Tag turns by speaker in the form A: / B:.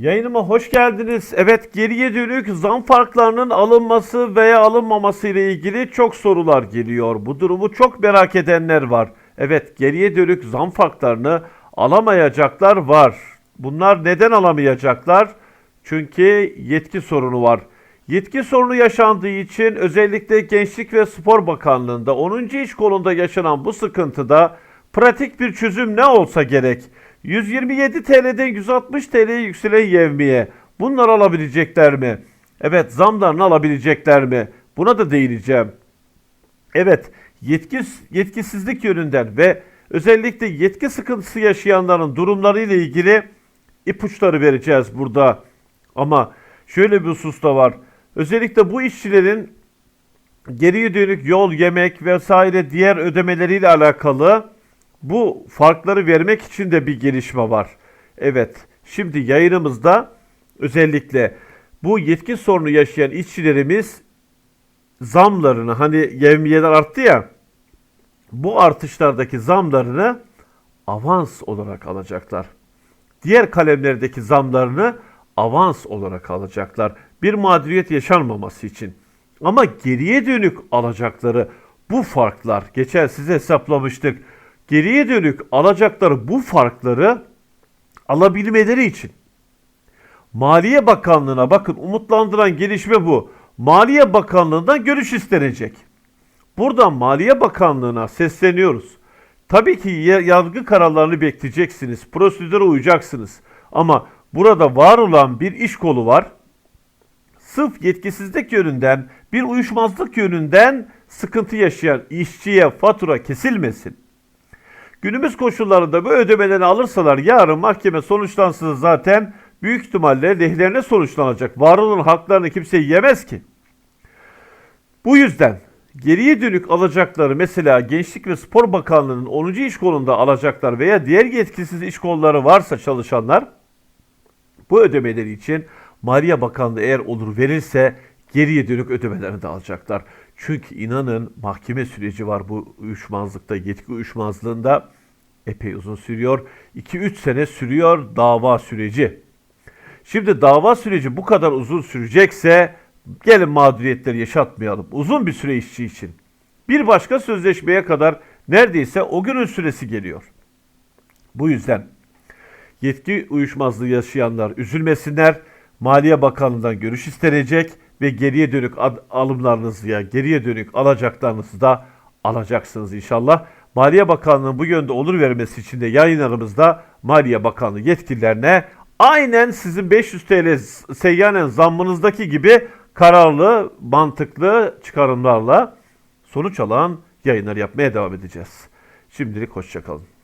A: Yayınıma hoş geldiniz. Evet geriye dönük zam farklarının alınması veya alınmaması ile ilgili çok sorular geliyor. Bu durumu çok merak edenler var. Evet geriye dönük zam farklarını alamayacaklar var. Bunlar neden alamayacaklar? Çünkü yetki sorunu var. Yetki sorunu yaşandığı için özellikle Gençlik ve Spor Bakanlığı'nda 10. iş kolunda yaşanan bu sıkıntıda pratik bir çözüm ne olsa gerek. 127 TL'den 160 TL'ye yükselen yevmiye bunlar alabilecekler mi? Evet zamlarını alabilecekler mi? Buna da değineceğim. Evet, yetki, yetkisizlik yönünden ve özellikle yetki sıkıntısı yaşayanların durumları ile ilgili ipuçları vereceğiz burada. Ama şöyle bir husus da var. Özellikle bu işçilerin geriye dönük yol, yemek vesaire diğer ödemeleriyle alakalı bu farkları vermek için de bir gelişme var. Evet, şimdi yayınımızda özellikle bu yetki sorunu yaşayan işçilerimiz zamlarını hani yevmiyeler arttı ya bu artışlardaki zamlarını avans olarak alacaklar. Diğer kalemlerdeki zamlarını avans olarak alacaklar. Bir mağduriyet yaşanmaması için. Ama geriye dönük alacakları bu farklar, geçen size hesaplamıştık. Geriye dönük alacakları bu farkları alabilmeleri için Maliye Bakanlığı'na bakın umutlandıran gelişme bu. Maliye Bakanlığı'ndan görüş istenecek. Buradan Maliye Bakanlığı'na sesleniyoruz. Tabii ki ya- yargı kararlarını bekleyeceksiniz. Prosedüre uyacaksınız. Ama burada var olan bir iş kolu var. Sırf yetkisizlik yönünden, bir uyuşmazlık yönünden sıkıntı yaşayan işçiye fatura kesilmesin. Günümüz koşullarında bu ödemelerini alırsalar yarın mahkeme sonuçlansın zaten büyük ihtimalle lehlerine sonuçlanacak. Var olan haklarını kimse yemez ki. Bu yüzden geriye dönük alacakları mesela Gençlik ve Spor Bakanlığı'nın 10. iş kolunda alacaklar veya diğer yetkisiz iş kolları varsa çalışanlar bu ödemeleri için Maliye Bakanlığı eğer olur verirse geriye dönük ödemelerini de alacaklar. Çünkü inanın mahkeme süreci var bu uyuşmazlıkta, yetki uyuşmazlığında epey uzun sürüyor. 2-3 sene sürüyor dava süreci. Şimdi dava süreci bu kadar uzun sürecekse gelin mağduriyetleri yaşatmayalım. Uzun bir süre işçi için. Bir başka sözleşmeye kadar neredeyse o günün süresi geliyor. Bu yüzden yetki uyuşmazlığı yaşayanlar üzülmesinler. Maliye Bakanlığı'ndan görüş istenecek ve geriye dönük alımlarınızı ya geriye dönük alacaklarınızı da alacaksınız inşallah. Maliye Bakanlığı'nın bu yönde olur vermesi için de yayınlarımızda Maliye Bakanlığı yetkililerine aynen sizin 500 TL seyyanen zammınızdaki gibi kararlı, mantıklı çıkarımlarla sonuç alan yayınlar yapmaya devam edeceğiz. Şimdilik hoşçakalın.